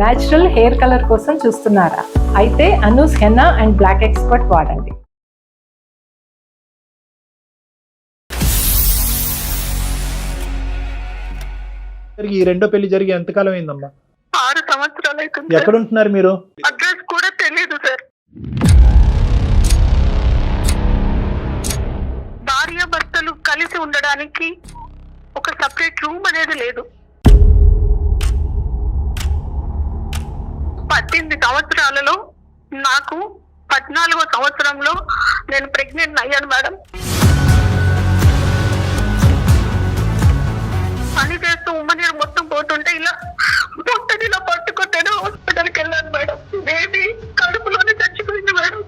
Natural hair colour కోసం చూస్తున్నారా? అయితే Anoos henna and black expert వాడండి. ఈ రెండో పెళ్ళి జరిగి ఎంతకాలం అయిందమ్మా? ఆరు సంవత్సరాలు అవుతుంది సార్. ఎక్కడ ఉంటున్నారు మీరు? అడ్రస్ కూడా తెలియదు సార్. భార్య భర్తలు కలిసి ఉండడానికి ఒక సపరేట్ రూమ్ అనేది లేదు. పద్దెనిమిది సంవత్సరాలలో నాకు పద్నాలుగో సంవత్సరంలో నేను ప్రెగ్నెంట్ అయ్యాను మేడం. పని చేస్తూ ఉమ్మనీరు మొత్తం పోతుంటే ఇలా పొట్టని ఇలా పట్టుకుంటేనే హాస్పిటల్కి వెళ్ళాను మేడం. బేబీ కడుపులోనే చచ్చిపోయింది మేడం.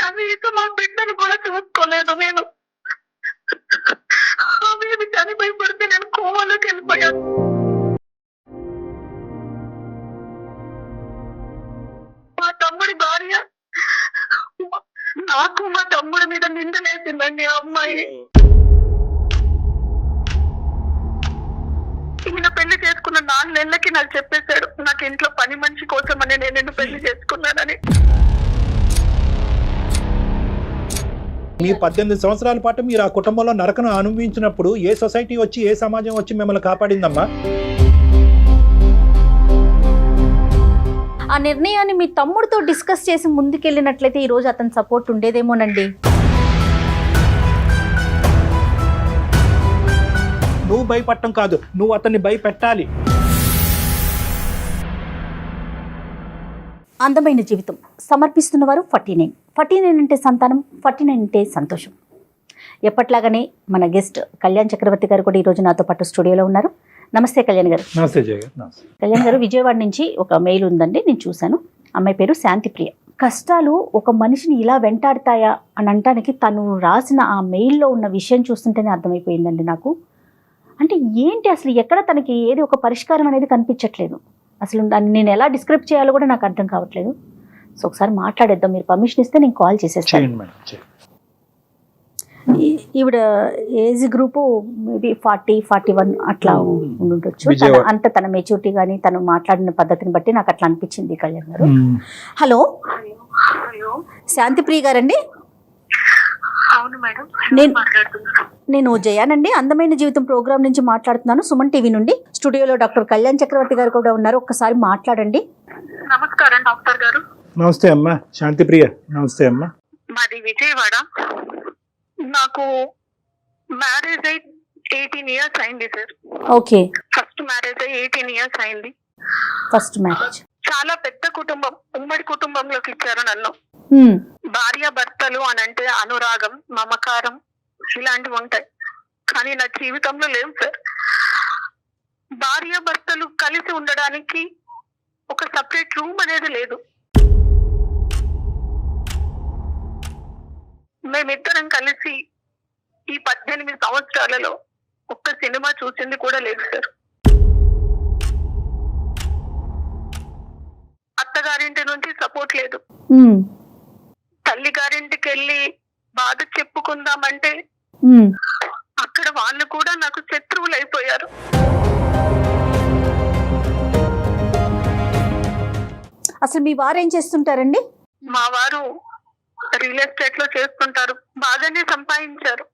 కనీసం మా బిడ్డను కూడా చూసుకోలేదు నేను. ఆ బేబీ చనిపోయి పడితే నేను కోమాలోకి వెళ్ళిపోయాను. మా తమ్ముడి భార్య నాకు మా తమ్ముడి మీద నిందలేసిందండి ఆ అమ్మాయి. ఈయన పెళ్ళి చేసుకున్న నాలుగు నెలలకి నాకు చెప్పేశాడు నాకు ఇంట్లో పని మనిషి కోసమని నేను నిన్ను పెళ్ళి చేసుకున్నానని. మీ పద్దెనిమిది సంవత్సరాల పాటు మీరు ఆ కుటుంబంలో నరకను అనుభవించినప్పుడు ఏ సొసైటీ వచ్చి ఏ సమాజం వచ్చి మిమ్మల్ని కాపాడిందమ్మా? ఆ నిర్ణయాన్ని మీ తమ్ముడితో డిస్కస్ చేసి ముందుకెళ్ళినట్లయితే ఈ రోజు అతని సపోర్ట్ ఉండేదేమోనండి. నువ్వు భయపడటం కాదు నువ్వు అతన్ని భయపెట్టాలి. అందమైన జీవితం. సమర్పిస్తున్నవారు ఫార్టీ నైన్. ఫార్టీ నైన్ అంటే సంతానం ఫార్టీ నైన్ అంటే సంతోషం. ఎప్పట్లాగానే మన గెస్ట్ కళ్యాణ్ చక్రవర్తి గారు కూడా ఈరోజు నాతో పాటు స్టూడియోలో ఉన్నారు. నమస్తే కళ్యాణ్ గారు నమస్తే. కళ్యాణ్ గారు విజయవాడ నుంచి ఒక మెయిల్ ఉందండి నేను చూశాను. అమ్మాయి పేరు శాంతిప్రియ. కష్టాలు ఒక మనిషిని ఇలా వెంటాడతాయా అని అనటానికి తను రాసిన ఆ మెయిల్లో ఉన్న విషయం చూస్తుంటేనే అర్థమైపోయిందండి నాకు. అంటే ఏంటి అసలు ఎక్కడ తనకి ఏది ఒక పరిష్కారం అనేది కనిపించట్లేదు. అసలు దాన్ని నేను ఎలా డిస్క్రైబ్ చేయాలో కూడా నాకు అర్థం కావట్లేదు. సో ఒకసారి మాట్లాడేద్దాం. మీరు పర్మిషన్ ఇస్తే నేను కాల్ చేసేస్తాను. ఈవిడ age group maybe forty forty one అట్లా తన విజయవాడ. అంత తన మెచ్యూరిటీ కానీ తను మాట్లాడిన పద్ధతిని బట్టి నాకు అట్లా అనిపించింది కళ్యాణ్ గారు. హలో? అయ్యో శాంతిప్రియ గారండి? అవును మేడం. నేను- మాట్లాడుతున్నాను నేను జయానండి. అందమైన జీవితం ప్రోగ్రామ్ నుంచి మాట్లాడుతున్నాను. సుమన్ టీవీ నుండి. స్టూడియోలో డాక్టర్ కళ్యాణ్ చక్రవర్తి గారు కూడా ఉన్నారు. ఒక్కసారి మాట్లాడండి. నమస్కారం డాక్టర్ గారు. నమస్తే అమ్మా. శాంతిప్రియ నమస్తే అమ్మా. మాది విజయవాడ. నాకు మ్యారేజ్ అయి ఎయిటీన్ ఇయర్స్ అయింది సార్ ఓకే. ఫస్ట్ మ్యారేజ్ అయి ఎయిటీన్ ఇయర్స్ అయింది. ఫస్ట్ మ్యారేజ్ చాలా పెద్ద కుటుంబం ఉమ్మడి కుటుంబంలోకి ఇచ్చారు నన్ను. భార్య భర్తలు అని అంటే అనురాగం మమకారం ఇలాంటివి ఉంటాయి. కానీ నా జీవితంలో లేవు సార్ భార్య భర్తలు కలిసి ఉండడానికి ఒక సపరేట్ రూమ్ అనేది లేదు. మేమిద్దరం కలిసి ఈ పద్దెనిమిది సంవత్సరాలలో ఒక్క సినిమా చూసింది కూడా లేదు సార్. అత్తగారింటి నుంచి సపోర్ట్ లేదు. తల్లి గారింటికి వెళ్ళి బాధ చెప్పుకుందామంటే అక్కడ వాళ్ళు కూడా నాకు శత్రువులు అయిపోయారు. అసలు మీ వారు ఏం చేస్తుంటారండి? మా వారు రియల్ ఎస్టేట్లో చేస్తుంటారు. బాగానే సంపాదించారు.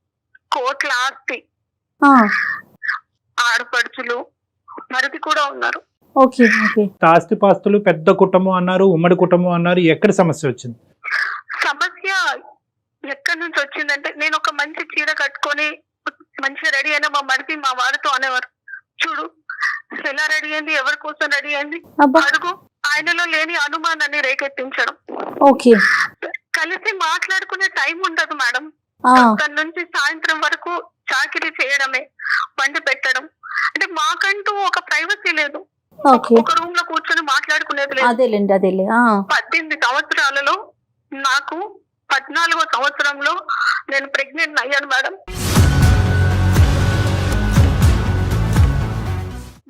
కోట్ల ఆస్తి. ఆ, ఆడపడుచులు మరిది కూడా ఉన్నారు. Okay okay. ఆస్తిపాస్తులు పెద్ద కుటుంబం అన్నారు ఉమ్మడి కుటుంబం అన్నారు ఎక్కడ సమస్య వచ్చింది? సమస్య ఎక్కడి నుంచి వచ్చిందంటే నేను ఒక మంచి చీర కట్టుకొని మంచిగా రెడీ అయినా మా మరిది మా వారితో అనేవారు. చూడు ఎలా రెడీ అయింది ఎవరి కోసం రెడీ అయింది? అడుగు. ఆయనలో లేని అనుమానాన్ని రేకెత్తించడం. ఓకే. కలిసి మాట్లాడుకునే టైం ఉండదు మేడం. తన నుంచి సాయంత్రం వరకు చాకిరీ చేయడమే వండి పెట్టడం. అంటే మాకంటూ ఒక ప్రైవసీ లేదు. ఒక రూమ్లో కూర్చొని మాట్లాడుకునేది లేదు. అదేలే. పద్దెనిమిది సంవత్సరాలలో నాకు పద్నాలుగో సంవత్సరంలో నేను ప్రెగ్నెంట్ అయ్యాను మేడం.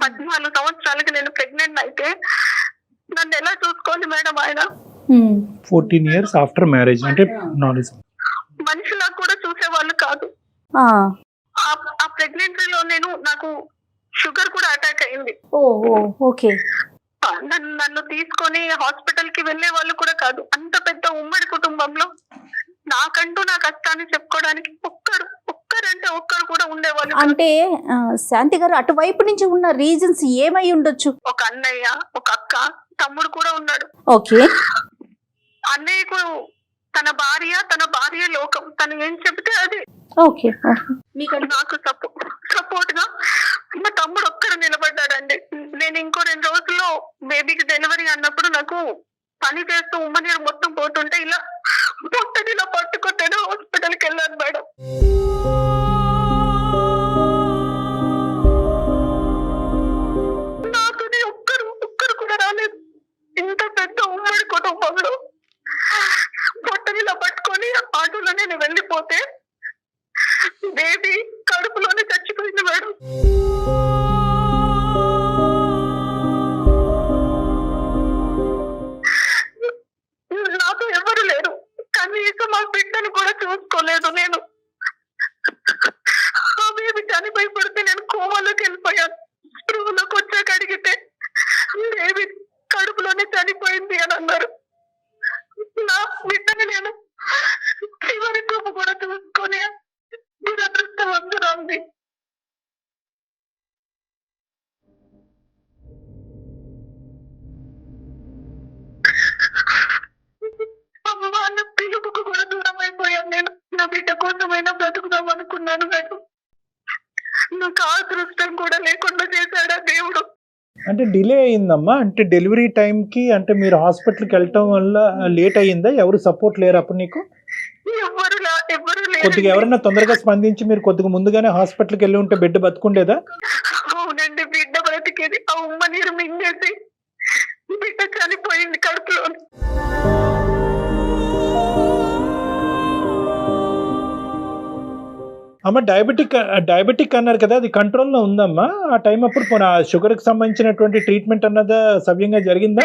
పద్నాలుగు సంవత్సరాలకి నేను ప్రెగ్నెంట్ అయితే నన్ను ఎలా చూసుకోవాలి మేడం ఆయన? ఫోర్టీన్ ఇయర్స్ ఆఫ్టర్ మ్యారేజ్ అంటే నాలెడ్జ్. మనిషిలా కూడా చూసేవాళ్ళు కాదు. ఆ, ప్రెగ్నెన్సీలో నేను నాకు షుగర్ కూడా అటాక్ అయింది. ఓ ఓ ఓకే నన్ను నన్ను తీసుకొని హాస్పిటల్కి వెళ్ళే వాళ్ళు కూడా కాదు. అంత పెద్ద ఉమ్మడి కుటుంబంలో నాకంటూ నా కష్టాన్ని చెప్పుకోవడానికి ఒక్కరు ఒక్కరంటే ఒక్కరు కూడా ఉండేవాళ్ళు. అంటే శాంతి గారు అటువైపు నుంచి ఉన్న రీజన్స్ ఏమై ఉండొచ్చు? ఒక అన్నయ్య ఒక అక్క తమ్ముడు కూడా ఉన్నాడు. ఓకే. అన్నయ్యకు తన భార్య తన భార్య లోకం. తను ఏం చెబితే అది. ఓకే మీకు నాకు సపోర్ట్ సపోర్ట్గా మా తమ్ముడు ఒక్కడు నిలబడ్డాడండి. నేను ఇంకో రెండు రోజుల్లో బేబీకి డెలివరీ అన్నప్పుడు నాకు పని చేస్తూ ఉమ్మనీరు మొత్తం పోతుంటే ఇలా పొట్టని ఇలా పట్టుకొట్టాడు హాస్పిటల్కి వెళ్ళాను మేడం. నాతోనే ఒక్కరు ఒక్కరు కూడా రాలేదు. ఇంత పెద్ద ఉమ్మడి కుటుంబంలో. ఆటోలో నేను వెళ్ళిపోతే బేబీ కడుపులోనే చచ్చిపోయింది మేడం. నాతో ఎవరు లేరు. కనీసం మా బిడ్డను కూడా చూసుకోలేదు నేను. మేడం. నాకు ఆ అదృష్టం కూడా లేకుండా చేశాడా దేవుడు. అంటే డిలే అయిందమ్మా. అంటే డెలివరీ టైంకి అంటే మీరు హాస్పిటల్కి వెళ్ళటం వల్ల లేట్ అయ్యిందా? ఎవరు సపోర్ట్ లేరు అప్పుడు నీకు? ఎవరు లా- ఎవరు కొద్దిగా ఎవరైనా తొందరగా స్పందించి మీరు కొద్దిగా ముందుగానే హాస్పిటల్కి వెళ్ళి ఉంటే బిడ్డ బతుకుండేదా? అవునండి బిడ్డ బ్రతికేది ఆ ఉమ్మ నీరు మింగేసి బిడ్డ చనిపోయింది కడుపులో అమ్మ డయాబెటిక్ డయాబెటిక్ అన్నారు కదా అది కంట్రోల్లో ఉందమ్మా. ఆ టైం అప్పుడు షుగర్కి సంబంధించినటువంటి ట్రీట్మెంట్ అన్నది సవ్యంగా జరిగిందా?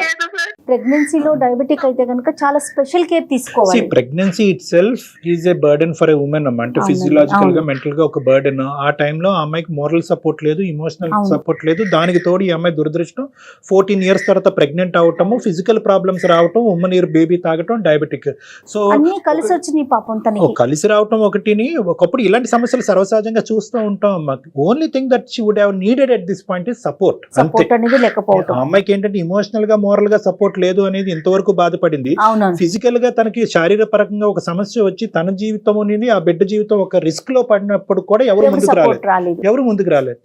ప్రెగ్నెన్సీలో డయాబెటిక్ అయితే కనుక చాలా స్పెషల్ కేర్ తీసుకోవాలి. Pregnancy itself is a burden for a woman అమ్మ అంటే ఫిజియలాజికల్గా. మెంటల్గా ఒక బర్డెన్ ఆ టైంలో ఆ అమ్మాయికి మోరల్ సపోర్ట్ లేదు ఇమోషనల్. సపోర్ట్ లేదు. దానికి తోడు ఈ అమ్మాయి దురదృష్టం ఫోర్టీన్ ఇయర్స్ తర్వాత ప్రెగ్నెంట్ అవటము ఫిజికల్ ప్రాబ్లమ్స్ రావటం ఉమ్మ నీరు బేబీ తాగటం డయాబెటిక్ సో కలిసి వచ్చినాయి పాపం తనకి. కలిసి రావటం ఒకటిని ఒకప్పుడు ఇలాంటి సమస్యలు సర్వసహజంగా చూస్తూ ఉంటాం అమ్మా. Only thing that she would have needed at this point is support అంతే. అమ్మాయికి ఏంటంటే ఇమోషనల్గా మోరల్గా సపోర్ట్ లేదు అనేది ఇంతవరకు బాధపడింది. ఫిజికల్గా తనకి శారీరపరంగా ఒక సమస్య వచ్చి తన జీవితం అనేది ఆ బిడ్డ జీవితం ఒక రిస్క్లో పడినప్పుడు కూడా ఎవరు ముందుకు రాలేదు. ఎవరు ముందుకు రాలేదు.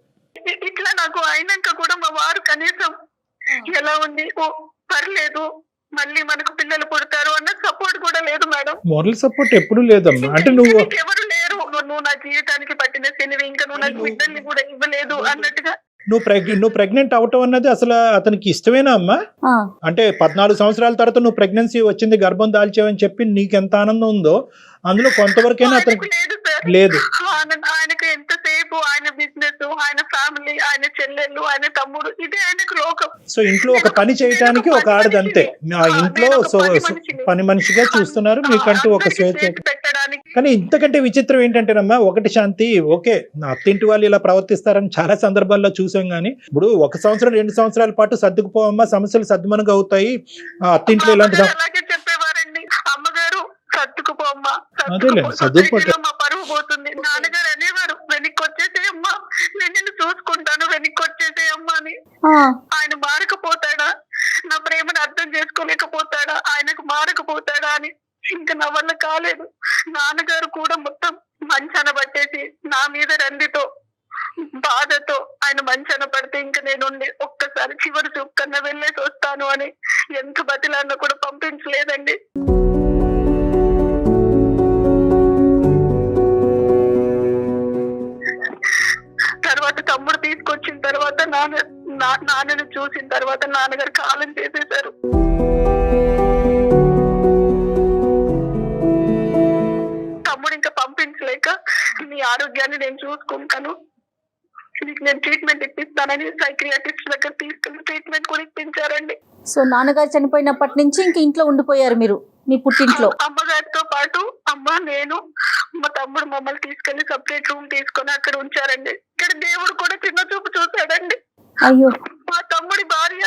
ఇట్లా నాకు అయినాక కూడా మా వారు కనీసం ఎలా ఉంది? ఓ పర్లేదు. మళ్ళీ మనకు పిల్లలు పుడతారు అన్న సపోర్ట్ కూడా లేదు మేడం. మోరల్ సపోర్ట్ ఎప్పుడు లేదమ్మా. అంటే నువ్వు ఎవరు లేరు. నువ్వు నా జీవితానికి పట్టిన శనివి ఇంకా నువ్వు నాకు బిడ్డల్ని కూడా ఇవ్వలేదు అన్నట్టుగా నువ్వు ప్రెగ్ నువ్వు ప్రెగ్నెంట్ అవటం అన్నది అసలు అతనికి ఇష్టమేనా అమ్మా? అంటే పద్నాలుగు సంవత్సరాల తర్వాత నువ్వు ప్రెగ్నెన్సీ వచ్చింది గర్భం దాల్చావని చెప్పి నీకు ఎంత ఆనందం ఉందో అందులో కొంతవరకైనా అతనికి లేదు ఆయన ఎంతసేపు ఆయన బిజినెస్ ఆయన ఫ్యామిలీ ఆయన చెల్లెళ్ళు ఆయన తమ్ముడు ఇదే ఆయనకు లోకం. సో ఇంట్లో ఒక పని చేయటానికి ఒక ఆడది అంతే ఇంట్లో సో పని మనిషిగా చూస్తున్నారు. మీకంటూ ఒక స్వేచ్ఛ కానీ ఇంతకంటే విచిత్రం ఏంటంటేనమ్మా ఒకటి శాంతి ఓకే నా అత్తింటి వాళ్ళు ఇలా ప్రవర్తిస్తారని చాలా సందర్భాల్లో చూసాం కానీ ఇప్పుడు ఒక సంవత్సరం రెండు సంవత్సరాల పాటు సర్దుకుపోవమ్మా సమస్యలు సర్దుమనుగా అవుతాయి. ఆ అత్తింట్లో ఇలాంటి మా సమ- అమ్మగారు అలాగే చెప్పేవారండి అమ్మగారు సర్దుకుపోమ్మా మా పరువు పోతుంది. నాన్నగారు అనేవారు వెనక్కి వచ్చేసే అమ్మా నేను నిన్ను చూసుకుంటాను వెనక్కి వచ్చేసే అమ్మా అని ఆయన మారకపోతాడా? నా ప్రేమను అర్థం చేసుకోలేకపోతాడా? ఆయనకు మారకపోతాడా అని. ఇంకా నా వల్ల కాలేదు. నాన్నగారు కూడా మొత్తం మంచాన పట్టేసి నా మీద రందితో బాధతో ఆయన మంచాన పడితే ఇంకా నేను ఉండి ఒక్కసారి చివరి చూపు కన్నా వెళ్ళేసి వస్తాను అని. ఎంత బతిలాన్నా కూడా పంపించలేదండి. నా- నాన్నను చూసిన తర్వాత నాన్నగారు కాలం చేసేశారు. తమ్ముడు ఇంకా పంపించలేక నీ ఆరోగ్యాన్ని నేను చూసుకుంటాను. నేను ట్రీట్మెంట్ ఇప్పిస్తానని సైక్రియాటిస్ట్ దగ్గర తీసుకెళ్ళి ట్రీట్మెంట్ కూడా ఇప్పించారండి. సో నాన్నగారు చనిపోయినప్పటి నుంచి ఇంక ఇంట్లో ఉండిపోయారు మీరు మీ పుట్టింట్లో? అమ్మగారితో పాటు అమ్మ నేను మా తమ్ముడు మమ్మల్ని తీసుకెళ్ళి సపరేట్ రూమ్ తీసుకొని అక్కడ ఉంచారండి. ఇక్కడ దేవుడు కూడా చిన్న చూపు చూశాడండి. అయ్యో. మా తమ్ముడి భార్య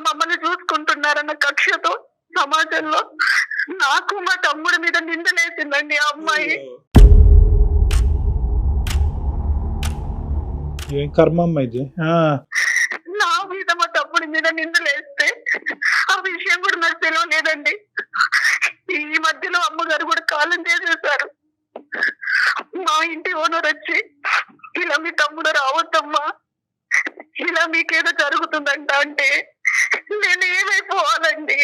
మమ్మల్ని చూసుకుంటున్నారన్న కక్షతో సమాజంలో నాకు మా తమ్ముడి మీద నిందలేసిందండి ఆ అమ్మాయి. ఏం ఇది? నా మీద మా తమ్ముడి మీద నిందలేస్తే ఆ విషయం కూడా నాకు తెలియలేదండి. ఈ మధ్యలో అమ్మగారు కూడా కాలం చేసేసారు. మా ఇంటి ఓనర్ వచ్చి ఇలా మీ తమ్ముడు రావద్దమ్మా. ఇలా మీకేదో జరుగుతుందంట అంటే నేను ఏమైపోవాలండి?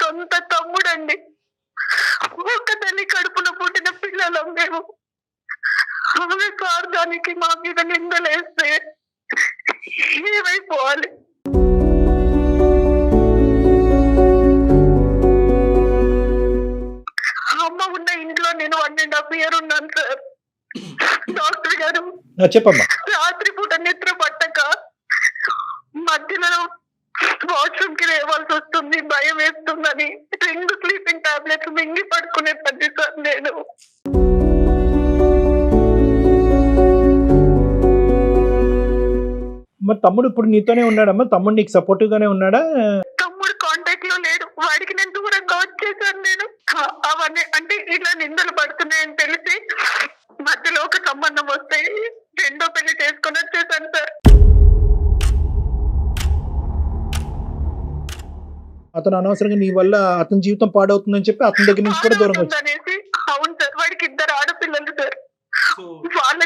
సొంత తమ్ముడండి. ఒక్క తల్లి కడుపున పుట్టిన పిల్లలం మేము. ఆమె స్వార్థానికి మా మీద నిందలేస్తే ఏమైపోవాలి? నేను వన్ అండ్ హాఫ్ ఇయర్ ఉన్నాను సార్. డాక్టర్ గారు చెప్పమ్మా. రాత్రి పూట నిద్ర పట్టక మధ్యలో వాష్రూమ్కి లేవాల్సి వస్తుంది భయం వేస్తుందని రెండు స్లీపింగ్ టాబ్లెట్స్ మింగి పడుకునే పద్ధతి సార్ నేను. మరి తమ్ముడు ఇప్పుడు నీతోనే ఉన్నాడమ్మా? తమ్ముడు నీకు సపోర్టివ్ గానే ఉన్నాడా? తమ్ముడు కాంటాక్ట్లో లేడు. వాడికి నేను దూరంగా వచ్చేసాను నేను. అవన్నీ అంటే ఇట్లా నిందలు పడుతున్నాయని తెలిసి మధ్యలో ఒక సంబంధం వస్తే రెండో పెళ్ళి చేసుకొని వచ్చేసాను సార్. అతను అనవసరంగా నీ వల్ల అతని జీవితం పాడవుతుందని చెప్పి అతని దగ్గర నుంచి కూడా వచ్చి అనేసి అవును సార్ వాడికి ఇద్దరు ఆడపిల్లలు సార్. వాళ్ళ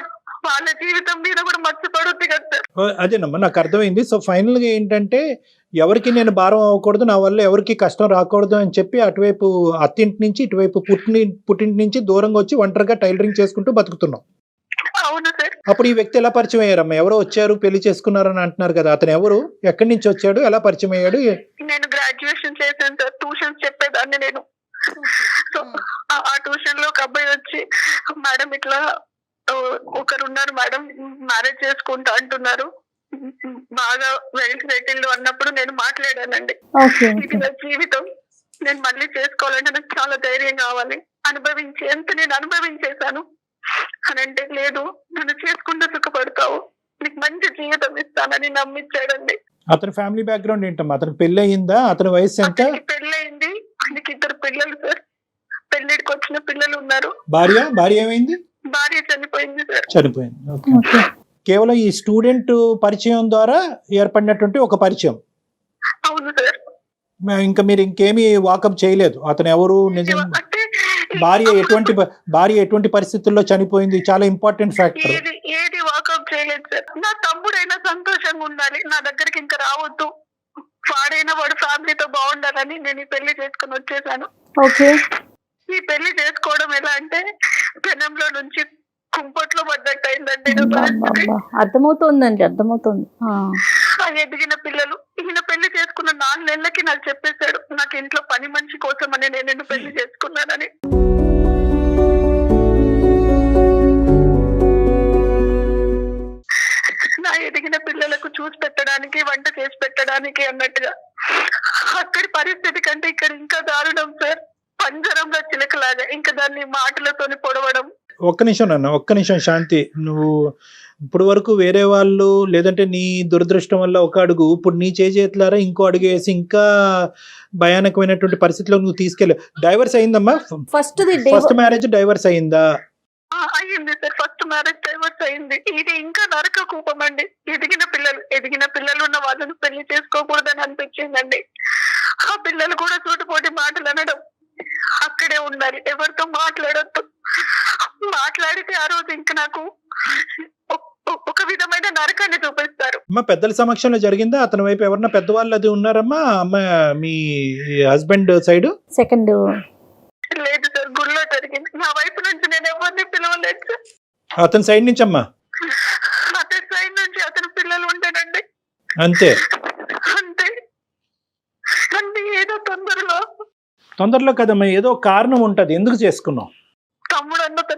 వాళ్ళ జీవితం మీద కూడా మర్చిపడుద్ది కదా సార్. అదేనమ్మా నాకు అర్థమైంది. సో ఫైనల్గా ఏంటంటే ఎవరికి నేను భారం అవ్వకూడదు నా వల్ల ఎవరికి కష్టం రాకూడదు అని చెప్పి అటువైపు అత్తింటి నుంచి ఇటువైపు పుట్టిని పుట్టింటి నుంచి దూరంగా వచ్చి ఒంటరిగా టైలరింగ్ చేసుకుంటూ బతుకుతున్నాం. అప్పుడు ఈ వ్యక్తి ఎలా పరిచయం అయ్యారమ్మా? ఎవరో వచ్చారు పెళ్ళి చేసుకున్నారని అంటున్నారు కదా అతను ఎవరు? ఎక్కడి నుంచి వచ్చాడు ఎలా పరిచయం అయ్యాడు? నేను గ్రాడ్యుయేషన్ చేశాను సార్. ట్యూషన్స్ చెప్పేదాన్ని నేను. సో ఆ- ట్యూషన్లో ఒక అబ్బాయి వచ్చి మేడం ఇట్లా ఆ, ఒకరు ఉన్నారు మేడం మ్యారేజ్ చేసుకుంటా అంటున్నారు. బాగా వెల్ సెటిల్డ్ అన్నప్పుడు నేను మాట్లాడానండి. ఓకే ఇది నా జీవితం. నేను మళ్ళీ చేసుకోవాలంటే నాకు చాలా ధైర్యం కావాలి. అనుభవించి ఎంత నేను అనుభవించేశాను. అని అంటే లేదు నన్ను చేసుకుంటూ సుఖపడతావు. నీకు మంచి జీవితం ఇస్తానని నమ్మించాడండి. అతని ఫ్యామిలీ బ్యాక్గ్రౌండ్ ఏంటమ్మా? అతనికి పెళ్ళి అయిందా అతని వయసు ఎంత? పెళ్ళయింది. ఆయనకి ఇద్దరు పిల్లలు సార్. పెళ్ళిడికి వచ్చిన పిల్లలు ఉన్నారు. భార్య? భార్య ఏమైంది? భార్య చనిపోయింది సార్. చనిపోయింది. ఓకే. ఓకే. కేవలం ఈ స్టూడెంట్ పరిచయం ద్వారా ఏర్పడినటువంటి ఒక పరిచయం. అవును సార్. మే- ఇంకా మీరు ఇంకేమీ వాకప్ చేయలేదు. అతను ఎవరు నిజం అంటే భార్య ఎటువంటి భార్య ఎటువంటి పరిస్థితుల్లో చనిపోయింది చాలా ఇంపార్టెంట్ ఫ్యాక్టర్. ఏది ఏది వాకప్ చేయలేదు సార్. నా తమ్ముడైనా సంతోషంగా ఉండాలి. నా దగ్గరికి ఇంకా రావద్దు. వాడైనా వాడు ఫ్యామిలీతో బాగుండాలని నేను ఈ పెళ్ళి చేసుకుని వచ్చేసాను. ఓకే. ఈ పెళ్ళి చేసుకోవడం ఎలా అంటే పెనంలో నుంచి కుంపట్లో పడ్డట్టు అయిందండి. అర్థమవుతోందండి అర్థమవుతోంది. ఆ. ఆ ఎదిగిన పిల్లలు ఈయన పెళ్ళి చేసుకున్న నాలుగు నెలలకి నాకు చెప్పేశాడు నాకు ఇంట్లో పని మనిషి కోసం అని నేను నిన్ను పెళ్ళి చేసుకున్నానని. నా ఎదిగిన పిల్లలకు చూసి పెట్టడానికి వంట చేసి పెట్టడానికి అన్నట్టుగా. అక్కడి పరిస్థితి కంటే ఇక్కడ ఇంకా దారుణం సార్. పంజరంలో చిలకలాగా ఇంకా దాన్ని మాటలతోని పొడవడం. ఒక్క నిమిషం నాన్న ఒక్క నిమిషం శాంతి. నువ్వు ఇప్పుడు వరకు వేరే వాళ్ళు లేదంటే నీ దురదృష్టం వల్ల ఒక అడుగు ఇప్పుడు నీ చేతులారా ఇంకో అడుగు వేసి ఇంకా భయానకమైనటువంటి పరిస్థితిలో నువ్వు తీసుకెళ్ళ డైవర్స్ అయిందమ్మా? First the first marriage divorce అయిందా? ఆ, అయ్యింది సార్ ఫస్ట్ మ్యారేజ్ డైవర్స్ అయింది. ఇది ఇంకా నరక కూపం అండి ఎదిగిన పిల్లలు ఎదిగిన పిల్లలు ఉన్న వాళ్ళని పెళ్ళి చేసుకోకూడదని అనిపించిందండి. ఆ పిల్లలు కూడా సూటిపోటి మాటలు అనడం అక్కడే ఉండాలి. ఎవరితో మాట్లాడొద్దు. మాట్లాడితే ఆ రోజు ఇంకా నాకు ఒక విధమైన నరకాన్ని చూపిస్తారు. అమ్మా పెద్దల సమక్షంలో జరిగిందా? అతని వైపు ఎవరన్నా పెద్దవాళ్ళు అది ఉన్నారమ్మా? అమ్మ మీ హస్బెండ్ సైడ్? సెకండ్. లేదు సార్ గుళ్ళో జరిగింది. నా వైపు నుంచి నేను ఎవరిని పిలవలేదు. సార్ అతని సైడ్ నుంచి అమ్మా అతని సైడ్ నుంచి అతని పిల్లలు ఉంటాడండి అంతే. అంతే. అంటే ఏదో తొందరలో తొందరలో కదమ్మా ఏదో కారణం ఉంటది. ఎందుకు అన్న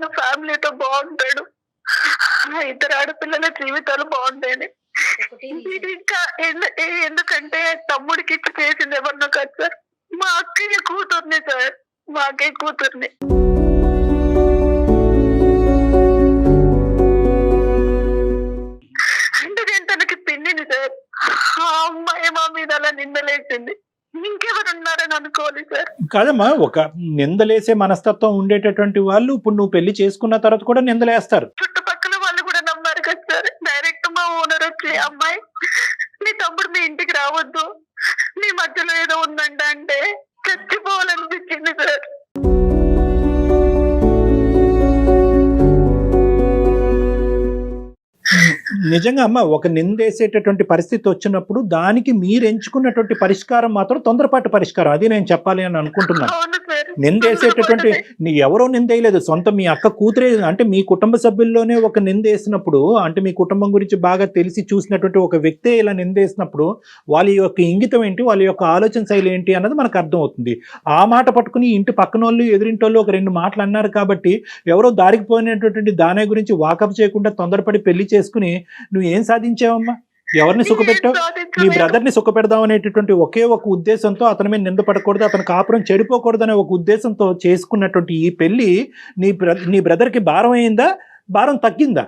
తన ఫ్యామిలీతో బాగుంటాడు. ఇద్దరు ఆడపిల్లల జీవితాలు బాగుంటాయని. ఇంకా ఎందుకంటే తమ్ముడికి ఇచ్చి చేసింది ఎవరినో కాదు సార్. మా అక్కయ్య కూతుర్ని సార్. మా అక్కయ్య కూతుర్ని. అనుకోవాలి సార్. కాదమ్మా ఒక నిందలేసే మనస్తత్వం ఉండేటటువంటి వాళ్ళు ఇప్పుడు నువ్వు పెళ్ళి చేసుకున్న తర్వాత కూడా నిందలేస్తారు. చుట్టుపక్కల వాళ్ళు కూడా నమ్మారు కదా సార్. డైరెక్ట్ మా ఓనర్ వచ్చి అమ్మాయి మీ తమ్ముడు మీ ఇంటికి రావద్దు. మీ మధ్యలో ఏదో ఉందంట అంటే చచ్చిపోవాలనిపించింది సార్. నిజంగా అమ్మ ఒక నిందేసేటటువంటి పరిస్థితి వచ్చినప్పుడు దానికి మీరు ఎంచుకున్నటువంటి పరిష్కారం మాత్రం తొందరపాటు పరిష్కారం. అది నేను చెప్పాలి అని అనుకుంటున్నాను. నిందేసేటటువంటి నీ ఎవరో నిందేయలేదు. సొంత మీ అక్క కూతురే అంటే మీ కుటుంబ సభ్యుల్లోనే ఒక నిందేసినప్పుడు అంటే మీ కుటుంబం గురించి బాగా తెలిసి చూసినటువంటి ఒక వ్యక్తే ఇలా నిందేసినప్పుడు వాళ్ళ యొక్క ఇంగితం ఏంటి వాళ్ళ యొక్క ఆలోచన శైలి ఏంటి అన్నది మనకు అర్థం అవుతుంది ఆ మాట పట్టుకుని ఇంటి పక్కన వాళ్ళు ఎదురింటి వాళ్ళు ఒక రెండు మాటలు అన్నారు కాబట్టి ఎవరో దారికి పోయినటువంటి దానే గురించి వాకప్ చేయకుండా తొందరపడి పెళ్ళి చేసుకుని నువ్వు ఏం సాధించావమ్మా? ఎవరిని సుఖపెట్టావు? నీ బ్రదర్ని సుఖపెడదాం అనేటటువంటి ఒకే ఒక ఉద్దేశంతో అతని మీద నిందపడకూడదు అతని కాపురం చెడిపోకూడదు అనే ఒక ఉద్దేశంతో చేసుకున్నటువంటి ఈ పెళ్ళి నీ బ్ర నీ బ్రదర్కి భారం అయిందా? భారం తగ్గిందా?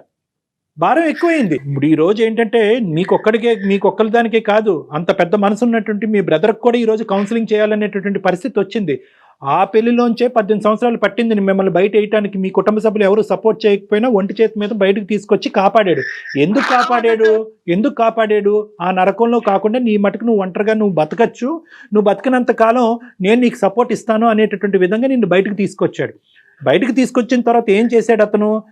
భారం ఎక్కువైంది. ఇప్పుడు ఈ రోజు ఏంటంటే మీకొక్కడికే మీకొక్కరి దానికే కాదు అంత పెద్ద మనసు ఉన్నటువంటి మీ బ్రదర్కి కూడా ఈ రోజు కౌన్సిలింగ్ చేయాలనేటటువంటి పరిస్థితి వచ్చింది. ఆ పెళ్ళిలోంచే పద్దెనిమిది సంవత్సరాలు పట్టింది. మిమ్మల్ని బయట వేయటానికి మీ కుటుంబ సభ్యులు ఎవరు సపోర్ట్ చేయకపోయినా ఒంటి చేతి మీద బయటకు తీసుకొచ్చి కాపాడాడు. ఎందుకు కాపాడాడు? ఎందుకు కాపాడాడు? ఆ నరకంలో కాకుండా నీ మటుకు నువ్వు ఒంటరిగా నువ్వు బతకచ్చు. నువ్వు బతికినంత కాలం నేను నీకు సపోర్ట్ ఇస్తాను అనేటటువంటి విధంగా నిన్ను బయటకు తీసుకొచ్చాడు. బయటకు తీసుకొచ్చిన తర్వాత ఏం చేశాడు అతను?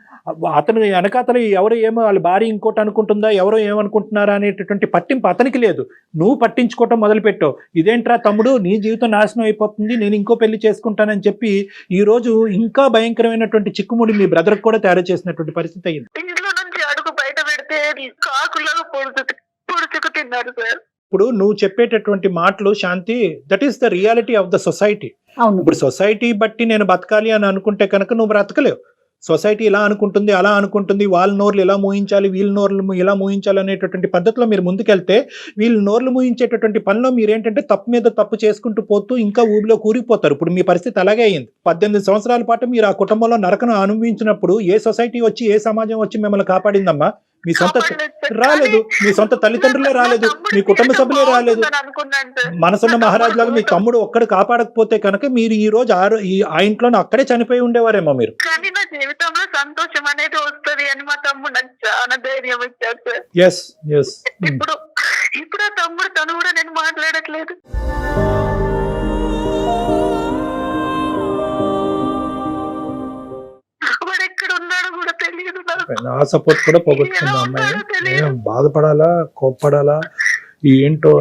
అతను వెనకాతలు ఎవరు ఏమో వాళ్ళ భార్య ఇంకోటి అనుకుంటుందా ఎవరో ఏమనుకుంటున్నారా అనేటటువంటి పట్టింపు అతనికి లేదు. నువ్వు పట్టించుకోవటం మొదలుపెట్టావు. ఇదేంట్రా తమ్ముడు నీ జీవితం నాశనం అయిపోతుంది నేను ఇంకో పెళ్ళి చేసుకుంటానని చెప్పి ఈ రోజు ఇంకా భయంకరమైనటువంటి చిక్కుముడి మీ బ్రదర్కి కూడా తయారు చేసినటువంటి పరిస్థితి అయింది. ఇంట్లో నుంచి అడుగు బయట పెడితే కాకులాగా పొడుచు పొడుచుకు తిన్నారు సార్. ఇప్పుడు నువ్వు చెప్పేటటువంటి మాటలు Shanti that is the reality of the society అవును. ఇప్పుడు సొసైటీ బట్టి నేను బతకాలి అని అనుకుంటే కనుక నువ్వు బ్రతకలేవు. సొసైటీ ఇలా అనుకుంటుంది అలా అనుకుంటుంది వాళ్ళ నోర్లు ఇలా మూయించాలి వీళ్ళ నోర్లు ఎలా ఇలా మూయించాలి అనేటటువంటి పద్ధతిలో మీరు ముందుకెళ్తే వీళ్ళు నోర్లు మూయించేటటువంటి పనిలో మీరు ఏంటంటే తప్పు మీద తప్పు చేసుకుంటూ పోతూ ఇంకా ఊబిలో కూరిపోతారు. ఇప్పుడు మీ పరిస్థితి అలాగే అయింది. పద్దెనిమిది సంవత్సరాల పాటు మీరు ఆ కుటుంబంలో నరకను అనుభవించినప్పుడు ఏ సొసైటీ వచ్చి ఏ సమాజం వచ్చి మిమ్మల్ని కాపాడిందమ్మా? మీ సొంత. రాలేదు. మీ సొంత తల్లిదండ్రులే రాలేదు. మీ కుటుంబ సభ్యులే రాలేదు. మనసున్న మహారాజు లాగా మీ తమ్ముడు ఒక్కడు కాపాడకపోతే కనుక మీరు ఈ రోజు ఆ ఇంట్లోనే అక్కడే చనిపోయి ఉండేవారేమో మీరు. కానీ నా జీవితంలో సంతోషం అనేది వస్తది అని మా తమ్ముడు నాకు చాలా ధైర్యం సార్. ఎస్ ఎస్ ఇప్పుడు ఇప్పుడు ఆ తమ్ముడు తను కూడా నేను మాట్లాడట్లేదు. కూడా తెలియదు ఆ సపోర్ట్ కూడా అమ్మాయి. ఏం బాధపడాలా? కోప్పడాలా? ఏంటో.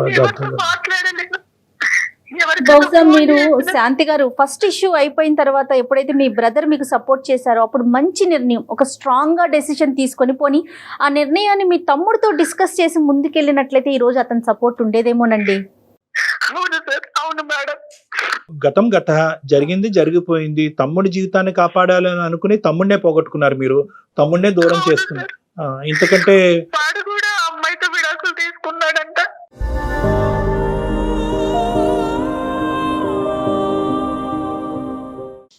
మాట్లాడలేదు. బహుశా మీరు శాంతి గారు ఫస్ట్ ఇష్యూ అయిపోయిన తర్వాత ఎప్పుడైతే మీ బ్రదర్ మీకు సపోర్ట్ చేశారో అప్పుడు మంచి నిర్ణయం ఒక స్ట్రాంగ్గా డెసిషన్ తీసుకొని పోని ఆ నిర్ణయాన్ని మీ తమ్ముడితో డిస్కస్ చేసి ముందుకెళ్ళినట్లయితే ఈ రోజు అతని సపోర్ట్ ఉండేదేమోనండి? అవును సార్ అవును మేడం. గతం గత జరిగింది జరిగిపోయింది. తమ్ముడి జీవితాన్ని కాపాడాలని అనుకుని తమ్ముడినే పోగొట్టుకున్నారు మీరు. తమ్ముడినే దూరం చేసుకున్నారు. ఆ, ఇంతకంటే వాడు కూడా ఆ అమ్మాయితో విడాకులు తీసుకున్నాడంట.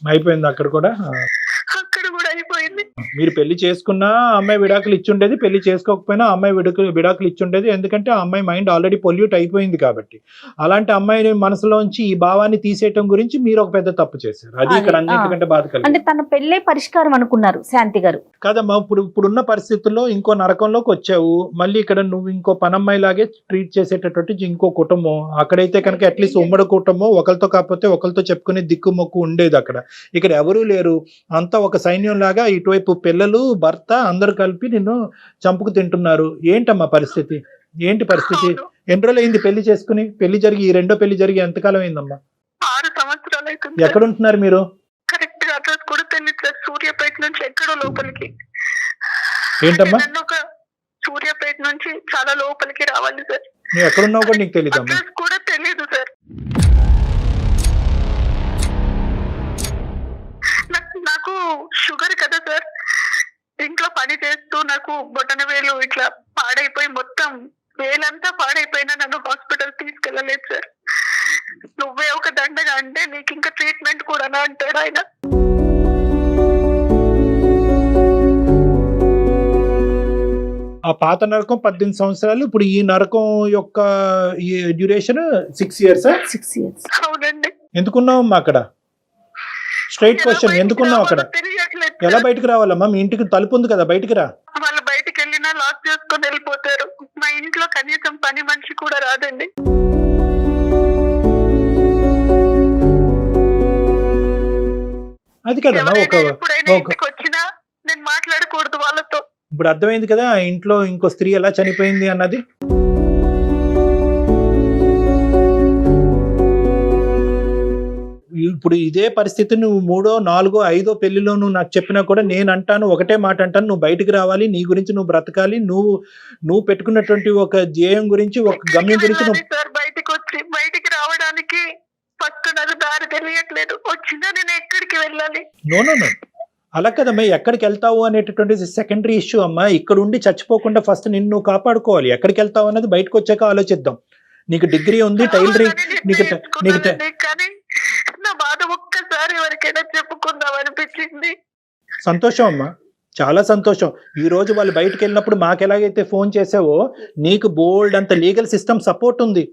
అయిపోయింది అక్కడ కూడా. ఆ, మీరు పెళ్ళి చేసుకున్నా అమ్మాయి విడాకులు ఇచ్చుండేది పెళ్ళి చేసుకోకపోయినా అమ్మాయి విడాకులు విడాకులు ఇచ్చుండేది. ఎందుకంటే ఆ అమ్మాయి మైండ్ ఆల్రెడీ పొల్యూట్ అయిపోయింది కాబట్టి. అలాంటి అమ్మాయి మనసులోంచి ఈ భావాన్ని తీసేయటం గురించి మీరు ఒక పెద్ద తప్పు చేశారు. అది ఇక్కడ. అన్నిటికంటే బాధ కలిగింది అంటే తన పెళ్ళే పరిష్కారం అనుకున్నారు శాంతి గారు. కాదమ్మా ఇప్పుడు ఇప్పుడున్న పరిస్థితుల్లో ఇంకో నరకంలోకి వచ్చావు. మళ్ళీ ఇక్కడ నువ్వు ఇంకో పనమ్మాయి లాగే ట్రీట్ చేసేటటువంటి ఇంకో కుటుంబం. అక్కడైతే కనుక అట్లీస్ట్ ఉమ్మడి కుటుంబం ఒకరితో కాకపోతే ఒకరితో చెప్పుకునే దిక్కు మొక్కు ఉండేది అక్కడ. ఇక్కడ ఎవరూ లేరు. అంతా ఒక సైన్యం లాగా ఇటువైపు పిల్లలు భర్త అందరు కలిపి నిన్ను చంపుకు తింటున్నారు. ఏంటమ్మా పరిస్థితి? ఏంటి పరిస్థితి? ఎన్ని రోజులు అయింది పెళ్ళి చేసుకుని? పెళ్ళి జరిగి ఈ రెండో పెళ్ళి జరిగి ఎంతకాలం అయిందమ్మా? ఆరు సంవత్సరాలు ఎక్కడుంటున్నారు మీరు? కరెక్ట్గా అడ్రస్ కూడా తెలియట్లేదు. సూర్యాపేట నుంచి ఎక్కడో లోపలికి. ఏంటమ్మా? నన్ను ఒక నుంచి చాలా లోపలికి రావాలి సార్. నువ్వు ఎక్కడున్నావు కూడా నీకు తెలియదమ్మా అడ్రస్ కూడా తెలియదు సార్. నాకు షుగర్ కదా సార్. ఇంట్లో పని చేస్తూ నాకు బొటన వేలు ఇట్లా పాడైపోయి మొత్తం వేలంతా పాడైపోయినా నన్ను హాస్పిటల్ తీసుకెళ్ళలేదు సార్. నువ్వే ఒక దండగా అంటే నీకు ఇంకా ట్రీట్మెంట్ కూడా అంటాడు ఆయన. ఆ పాత నరకం పద్దెనిమిది సంవత్సరాలు ఇప్పుడు ఈ నరకం యొక్క ఈ duration six years six years అవునండి. ఎందుకున్నావు అమ్మా అక్కడ? స్ట్రైట్ క్వశ్చన్ ఎందుకున్నావు అక్కడ? ఎలా. బయటకు రావాలమ్మా? మీ ఇంటికి తలుపు ఉంది కదా బయటికి రా. వాళ్ళు బయటికి వెళ్ళినా లాక్ చేసుకొని వెళ్ళిపోతారు. మా ఇంట్లో కనీసం పని మనిషి కూడా రాదండి. అది కదమ్మా ఒక ఎవరైనా ఎప్పుడైనా ఒక ఇంటికి వచ్చినా నేను మాట్లాడకూడదు వాళ్ళతో. ఇప్పుడు అర్థమైంది కదా ఆ ఇంట్లో ఇంకో స్త్రీ ఎలా చనిపోయింది అన్నది? ఇప్పుడు ఇదే పరిస్థితి నువ్వు మూడో నాలుగో ఐదో పెళ్ళిలో నువ్వు నాకు చెప్పినా కూడా నేను అంటాను ఒకటే మాట అంటాను నువ్వు బయటికి రావాలి నీ గురించి నువ్వు బ్రతకాలి నువ్వు నువ్వు పెట్టుకున్నటువంటి ఒక ధ్యేయం గురించి ఒక గమ్యం గురించి నువ్వు బయటికి వచ్చి బయటికి రావడానికి ఫస్ట్ నాకు దారి తెలియట్లేదు. వచ్చినా నేను ఎక్కడికి వెళ్ళాలి? No no no. అలా కదమ్మా ఎక్కడికి వెళ్తావు అనేటటువంటి సెకండరీ ఇష్యూ అమ్మా. ఇక్కడ ఉండి చచ్చిపోకుండా ఫస్ట్ నిన్ను కాపాడుకోవాలి. ఎక్కడికి వెళ్తావు అన్నది బయటకు వచ్చాక ఆలోచిద్దాం. నీకు డిగ్రీ ఉంది టైలరింగ్ నీకు నీకు కానీ నా బాధ ఒక్కసారి ఎవరికైనా చెప్పుకుందాం అనిపించింది సంతోషం అమ్మా. చాలా సంతోషం. ఈ రోజు వాళ్ళు బయటకు వెళ్ళినప్పుడు మాకు ఎలాగైతే ఫోన్ చేసావో నీకు బోల్డ్ అంత లీగల్ సిస్టమ్ సపోర్ట్ ఉంది.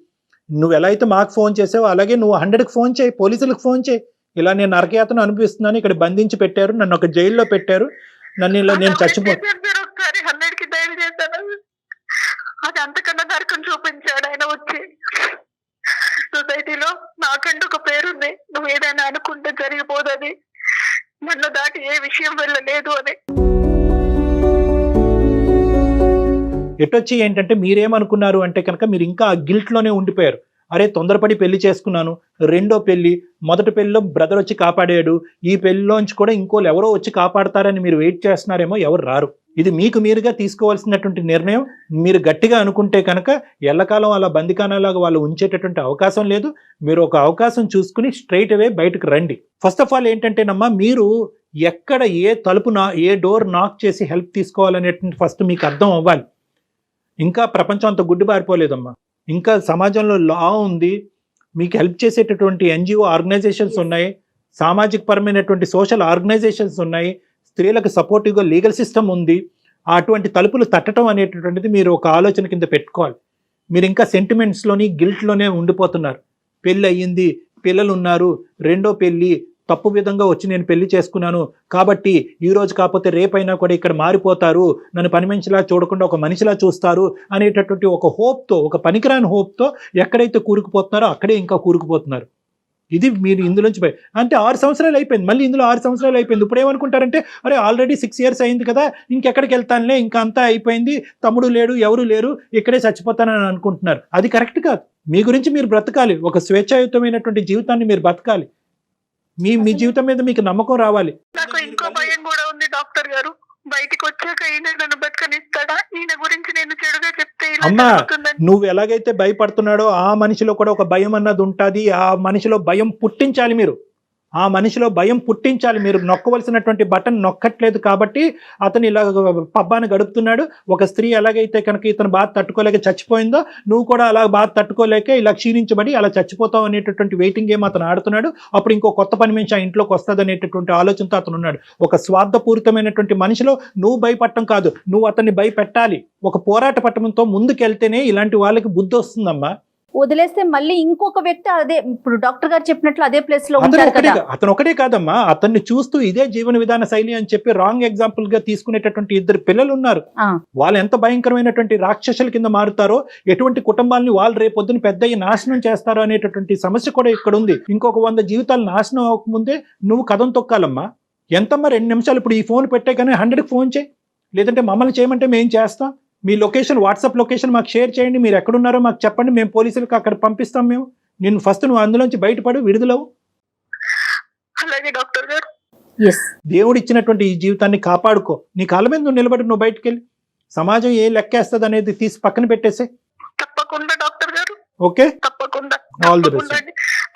నువ్వు ఎలా అయితే మాకు ఫోన్ చేసావో అలాగే నువ్వు హండ్రెడ్కి ఫోన్ చేయి పోలీసులకు ఫోన్ చేయి. ఇలా నేను నరకయాతను అనిపిస్తున్నాను ఇక్కడ బంధించి పెట్టారు నన్ను ఒక జైల్లో పెట్టారు. నన్ను ఇలా నేను చచ్చిపో అది అంతకన్నా నరకం చూపించాడు ఆయన వచ్చి. సొసైటీలో నాకంటూ ఒక పేరుంది. నువ్వు ఏదైనా అనుకుంటే జరిగిపోదని మొన్న దాటి ఏ విషయం వెళ్ళలేదు అని. ఎటొచ్చి ఏంటంటే మీరేమనుకున్నారు అంటే కనుక మీరు ఇంకా ఆ గిల్ట్లోనే ఉండిపోయారు. అరే తొందరపడి పెళ్ళి చేసుకున్నాను. రెండో పెళ్ళి మొదటి పెళ్ళిలో బ్రదర్ వచ్చి కాపాడాడు. ఈ పెళ్ళిలోంచి కూడా ఇంకోళ్ళు ఎవరో వచ్చి కాపాడతారని మీరు వెయిట్ చేస్తున్నారేమో ఎవరు రారు. ఇది మీకు మీరుగా తీసుకోవాల్సినటువంటి నిర్ణయం. మీరు గట్టిగా అనుకుంటే కనుక ఎల్లకాలం అలా బందికానాలాగా వాళ్ళు ఉంచేటటువంటి అవకాశం లేదు. మీరు ఒక అవకాశం చూసుకుని స్ట్రైట్ అవే బయటకు రండి. ఫస్ట్ ఆఫ్ ఆల్ ఏంటంటేనమ్మా మీరు ఎక్కడ ఏ తలుపు నా ఏ డోర్ నాక్ చేసి హెల్ప్ తీసుకోవాలనేటువంటి ఫస్ట్ మీకు అర్థం అవ్వాలి. ఇంకా ప్రపంచం అంత గుడ్డిబారిపోలేదమ్మా ఇంకా సమాజంలో లా ఉంది. మీకు హెల్ప్ చేసేటటువంటి ఎన్జిఓ ఆర్గనైజేషన్స్ ఉన్నాయి. సామాజిక పరమైనటువంటి సోషల్ ఆర్గనైజేషన్స్ ఉన్నాయి. స్త్రీలకు సపోర్టివ్గా లీగల్ సిస్టమ్ ఉంది అటువంటి తలుపులు తట్టడం అనేటటువంటిది మీరు ఒక ఆలోచన కింద పెట్టుకోవాలి. మీరు ఇంకా సెంటిమెంట్స్లోని గిల్ట్లోనే ఉండిపోతున్నారు. పెళ్ళి అయ్యింది పిల్లలు ఉన్నారు రెండో పెళ్ళి తప్పు విధంగా వచ్చి నేను పెళ్ళి చేసుకున్నాను కాబట్టి ఈ రోజు కాకపోతే రేపైనా కూడా ఇక్కడ మారిపోతారు నన్ను పని మనిషిలా చూడకుండా ఒక మనిషిలా చూస్తారు అనేటటువంటి ఒక హోప్తో ఒక పనికిరాని హోప్తో ఎక్కడైతే కూరుకుపోతున్నారో అక్కడే ఇంకా కూరుకుపోతున్నారు. ఇది మీరు ఇందులోంచి బయ- అంటే ఆరు సంవత్సరాలు అయిపోయింది మళ్ళీ ఇందులో ఆరు సంవత్సరాలు అయిపోయింది. ఇప్పుడు ఏమనుకుంటారంటే అరే ఆల్రెడీ సిక్స్ ఇయర్స్ అయింది కదా ఇంకెక్కడికి వెళ్తానులే ఇంకా అంతా అయిపోయింది తమ్ముడు లేడు ఎవరు లేరు ఇక్కడే చచ్చిపోతానని అనుకుంటున్నారు. అది కరెక్ట్ కాదు. మీ గురించి మీరు బ్రతకాలి. ఒక స్వేచ్ఛాయుతమైనటువంటి జీవితాన్ని మీరు బతకాలి. మీ మీ జీవితం మీద మీకు నమ్మకం రావాలి. నాకు ఇంకో భయం కూడా ఉంది డాక్టర్ గారు. బయటికి వచ్చాక ఈయన నన్ను బతకనిస్తాడా? ఈయన గురించి నేను చెడుగా చెప్తే అమ్మా, నువ్వు ఎలాగైతే భయపడుతున్నాడో ఆ మనిషిలో కూడా ఒక భయం అన్నది ఉంటుంది. ఆ మనిషిలో భయం పుట్టించాలి మీరు. ఆ మనిషిలో భయం పుట్టించాలి. మీరు నొక్కవలసినటువంటి బటన్ నొక్కట్లేదు కాబట్టి అతను ఇలా పబ్బాన్ని గడుపుతున్నాడు. ఒక స్త్రీ ఎలాగైతే కనుక ఇతను బాధ తట్టుకోలేక చచ్చిపోయిందో నువ్వు కూడా అలా బాధ తట్టుకోలేక ఇలా క్షీణించబడి అలా చచ్చిపోతావు అనేటటువంటి వెయిటింగ్ గేమ్ అతను ఆడుతున్నాడు. అప్పుడు ఇంకో కొత్త పని మనిషి ఆ ఇంట్లోకి వస్తుంది అనేటటువంటి ఆలోచనతో అతను ఉన్నాడు. ఒక స్వార్థపూరితమైనటువంటి మనిషిలో నువ్వు భయపడటం కాదు. నువ్వు అతన్ని భయపెట్టాలి. ఒక పోరాట పట్టణంతో ముందుకెళ్తేనే ఇలాంటి వాళ్ళకి బుద్ధి వస్తుందమ్మా. వదిలేస్తే మళ్ళీ ఇంకొక వ్యక్తి అదే ఇప్పుడు డాక్టర్ గారు చెప్పినట్లు అదే ప్లేస్లో అతను ఉంటారు ఒకటే కదా. కా- అతను ఒకటే కాదమ్మా. అతన్ని చూస్తూ ఇదే జీవన విధాన శైలి అని చెప్పి రాంగ్ ఎగ్జాంపుల్గా తీసుకునేటటువంటి ఇద్దరు పిల్లలు ఉన్నారు. వాళ్ళు ఎంత భయంకరమైనటువంటి రాక్షసుల కింద మారుతారో ఎటువంటి కుటుంబాలని వాళ్ళు రేపొద్దున పెద్ద నాశనం చేస్తారో అనేటటువంటి సమస్య కూడా ఇక్కడ ఉంది. ఇంకొక వంద జీవితాలు నాశనం అవ్వకముందే నువ్వు కథం తొక్కాలమ్మా. ఎంతమ్మా రెండు నిమిషాలు ఇప్పుడు ఈ ఫోన్ పెట్టే కానీ హండ్రెడ్కి ఫోన్ చేయి. లేదంటే మమ్మల్ని చేయమంటే మేము చేస్తాం. మీ లొకేషన్ వాట్సాప్ లొకేషన్ మాకు షేర్ చేయండి మీరు ఎక్కడున్నారో మాకు చెప్పండి మేము పోలీసులకు అక్కడ పంపిస్తాం మేము. నేను ఫస్ట్ నువ్వు అందులోంచి బయటపడు విడుదలవు. అలాగే డాక్టర్ గారు. ఎస్ దేవుడు ఇచ్చినటువంటి ఈ జీవితాన్ని కాపాడుకో. నీ కాళ్ళ మీద నువ్వు నిలబడి నువ్వు బయటికి వెళ్ళి సమాజం ఏ లెక్కేస్తుంది అనేది తీసి పక్కన పెట్టేసే. తప్పకుండా డాక్టర్ గారు. ఓకే? తప్పకుండా.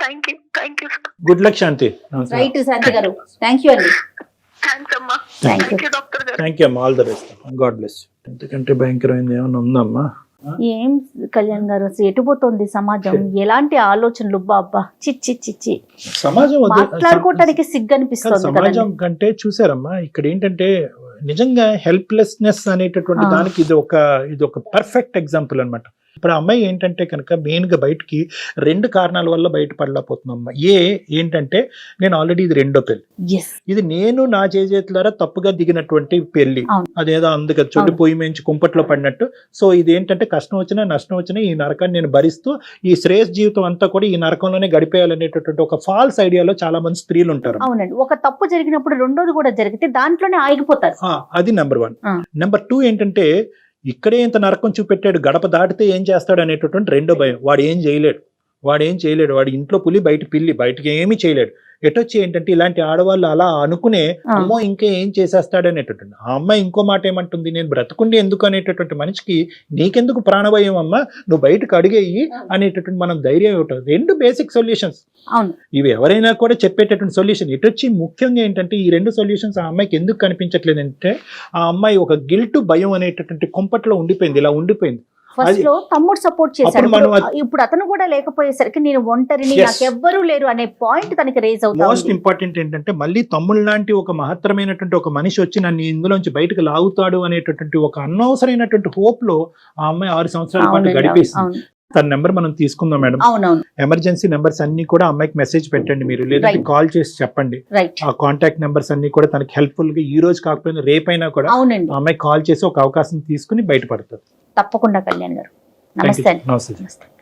Thank you thank you good luck Shanti. Right Shanti గారు. థ్యాంక్ యూ అండి థ్యాంక్స్ అమ్మా. థ్యాంక్ యూ అమ్మా all the best God bless ఎందుకంటే భయంకరమైంది ఏమైనా ఉందమ్మా? ఏం కళ్యాణ్ గారు అసలు ఎటుపోతుంది సమాజం? ఎలాంటి ఆలోచనలు బాబ్బా చిచ్చి చిచ్చి సమాజం మాట్లాడుకోవటానికి సిగ్గు అనిపిస్తుంది సమాజం కంటే చూసారమ్మా ఇక్కడ ఏంటంటే నిజంగా హెల్ప్లెస్నెస్ అనేటటువంటి. దానికి ఇది ఒక ఇది ఒక పర్ఫెక్ట్ ఎగ్జాంపుల్ అన్నమాట. ఇప్పుడు ఆ అమ్మాయి ఏంటంటే కనుక మెయిన్గా బయటికి రెండు కారణాల వల్ల బయటపడలేకపోతున్నాం. అమ్మ ఏ ఏంటంటే నేను ఆల్రెడీ ఇది రెండో పెళ్ళి ఇది నేను నా చేతులారా తప్పుగా దిగినటువంటి పెళ్ళి. అదేదో అందుకు చొల్లి అవును. పొయ్యి మేంచి కుంపట్లో పడినట్టు. సో ఇది ఏంటంటే కష్టం వచ్చినా నష్టం వచ్చినా ఈ నరకాన్ని నేను భరిస్తూ ఈ శ్రేయస్ జీవితం అంతా కూడా ఈ నరకంలోనే గడిపేయాలనేటటువంటి ఒక ఫాల్స్ ఐడియాలో చాలా మంది స్త్రీలు ఉంటారు. అవునండి. ఒక తప్పు జరిగినప్పుడు రెండోది కూడా జరిగితే దాంట్లోనే ఆగిపోతారు. అది నెంబర్ వన్. నెంబర్ టూ ఏంటంటే ఇక్కడే ఇంత నరకం చూపెట్టాడు గడప దాటితే ఏం చేస్తాడు అనేటటువంటి రెండో భయం. వాడు ఏం చేయలేడు. వాడు ఏం చేయలేడు. వాడు ఇంట్లో పులి బయట పిల్లి బయటకి ఏమీ చేయలేడు. ఎటొచ్చి ఏంటంటే ఇలాంటి ఆడవాళ్ళు అలా అనుకునే. అమ్మో ఇంకా ఏం చేసేస్తాడు అనేటటువంటి. ఆ అమ్మాయి ఇంకో మాట ఏమంటుంది? నేను బ్రతకుండి ఎందుకు అనేటటువంటి మనిషికి నీకెందుకు ప్రాణభయం అమ్మా? నువ్వు బయటకు అడిగేయి అనేటటువంటి మనం ధైర్యం ఇవ్వటం. రెండు బేసిక్ సొల్యూషన్స్ అవును. ఇవి ఎవరైనా కూడా చెప్పేటటువంటి సొల్యూషన్. ఇటు వచ్చి ముఖ్యంగా ఏంటంటే ఈ రెండు సొల్యూషన్స్ ఆ అమ్మాయికి ఎందుకు కనిపించట్లేదు అంటే ఆ అమ్మాయి ఒక గిల్ట్ భయం అనేటటువంటి కుంపట్లో ఉండిపోయింది ఇలా ఉండిపోయింది. ఫస్ట్ అది- లో తమ్ముడు సపోర్ట్ చేశాడు. ఇప్పుడు- అతను కూడా లేకపోయేసరికి నేను ఒంటరిని Yes. నాకు ఎవ్వరూ లేరు అనే పాయింట్ తనకి రేజ్ అవుతా మోస్ట్. ఇంపార్టెంట్ ఏంటంటే మళ్ళీ తమ్ముళ్ళు లాంటి ఒక మహత్తరమైనటువంటి ఒక మనిషి వచ్చి నన్ను ఇందులోంచి బయటకు లాగుతాడు అనేటటువంటి ఒక అనవసరమైనటువంటి హోప్లో ఆ అమ్మాయి ఆరు సంవత్సరాల పాటు గడిపేసింది. తన నెంబర్ మనం తీసుకుందాం మేడం. అవునవును. ఎమర్జెన్సీ నెంబర్స్ అన్ని కూడా అమ్మాయికి మెసేజ్ పెట్టండి మీరు. లేదంటే Right. కాల్ చేసి చెప్పండి. రైట్ ఆ కాంటాక్ట్ నెంబర్స్ అన్ని కూడా తనకి హెల్ప్ఫుల్గా ఈ రోజు కాకపోయినా రేపైనా కూడా అవునండి. ఆ అమ్మాయి కాల్ చేసి ఒక అవకాశం తీసుకుని బయటపడుతుంది. తప్పకుండా కళ్యాణ్ గారు. Thank you. నమస్తే అండి నమస్తే. నమస్తే.